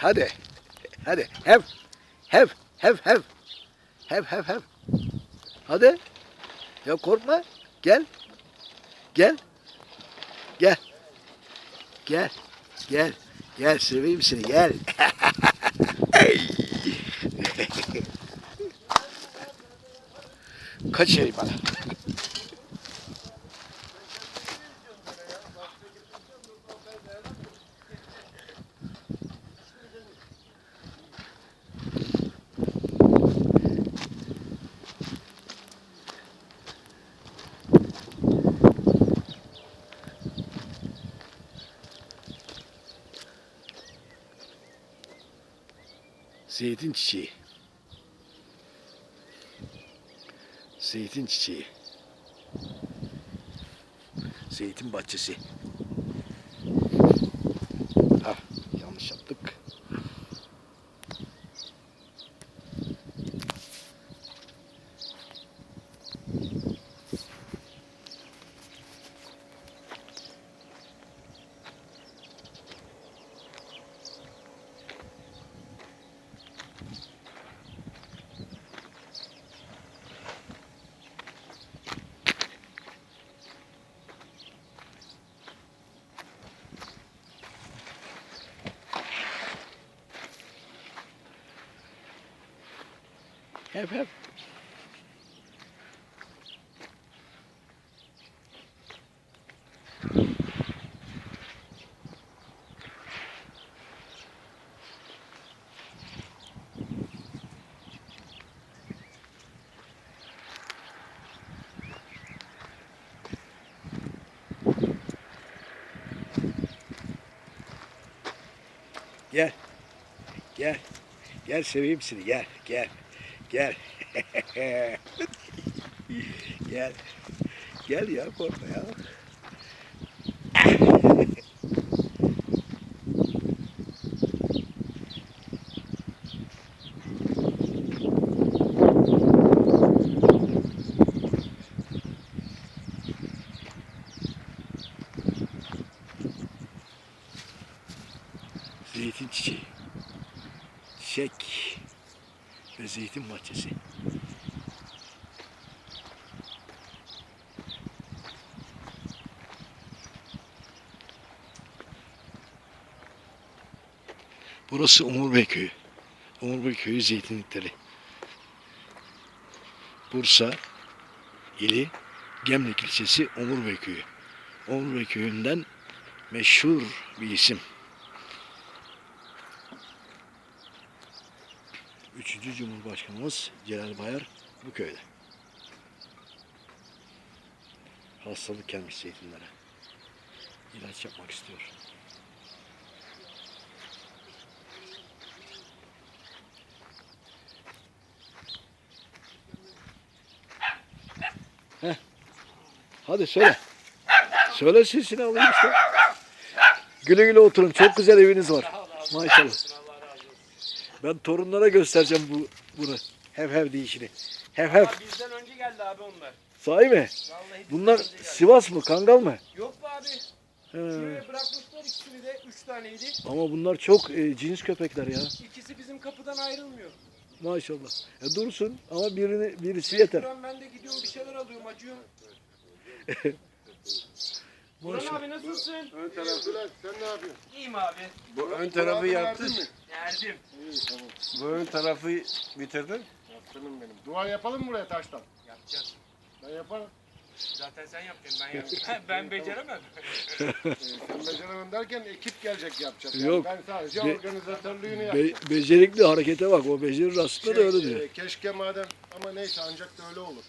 Hadi. Hadi. Hev. Hev. Hev. Hev. Hev. Hev. Hev. Hadi. Ya korkma. Gel. Gel. Gel. Gel. Gel. Gel seveyim seni gel. Kaç şey bana. Zeytin çiçeği. Zeytin çiçeği. Zeytin bahçesi. Hep hep. Gel. Gel. Gel seveyim seni. Gel. Gel. Gel. Gel. Gel ya korkma ya. Zeytin çiçeği. Çiçek ve zeytin bahçesi. Burası Umur Bey Köyü. Umur Bey Köyü Zeytinlikleri. Bursa ili Gemlik ilçesi Umur Bey Köyü. Umur Bey Köyü'nden meşhur bir isim. Üçüncü Cumhurbaşkanımız Celal Bayar bu köyde. Hastalık gelmiş zeytinlere. İlaç yapmak istiyor. Heh. Hadi söyle. Söyle sesini alayım işte. Güle güle oturun. Çok güzel eviniz var. Maşallah. Ben torunlara göstereceğim bu bunu. Hev hev deyişini. Hev hev. Abi bizden önce geldi abi onlar. Sahi mi? Vallahi bizden Bunlar önce geldi. Sivas mı? Kangal mı? Yok be abi. He. Şuraya bırakmışlar ikisini de. Üç taneydi. Ama bunlar çok e, cins köpekler ya. İkisi bizim kapıdan ayrılmıyor. Maşallah. E, dursun ama birini birisi yeter. Ben de gidiyorum bir şeyler alıyorum acıyorum. Maşallah. abi nasılsın? Ön tarafı sen ne yapıyorsun? İyiyim abi. Bu ön tarafı yaptın mı? Erdim. İyi tamam. Bu ön tarafı bitirdin. Yaptırım benim. Duvar yapalım mı buraya taştan? Yapacağız. Ben yaparım. Zaten sen yapacaksın ben yapacağım. ben beceremem. Ee, sen beceremem derken ekip gelecek yapacak. Yani Yok. Ben sadece Be- organizatörlüğünü Be- yapacağım. becerikli harekete bak. O becerir aslında da öyle Şey, diyor. e, keşke madem ama neyse ancak da öyle olur.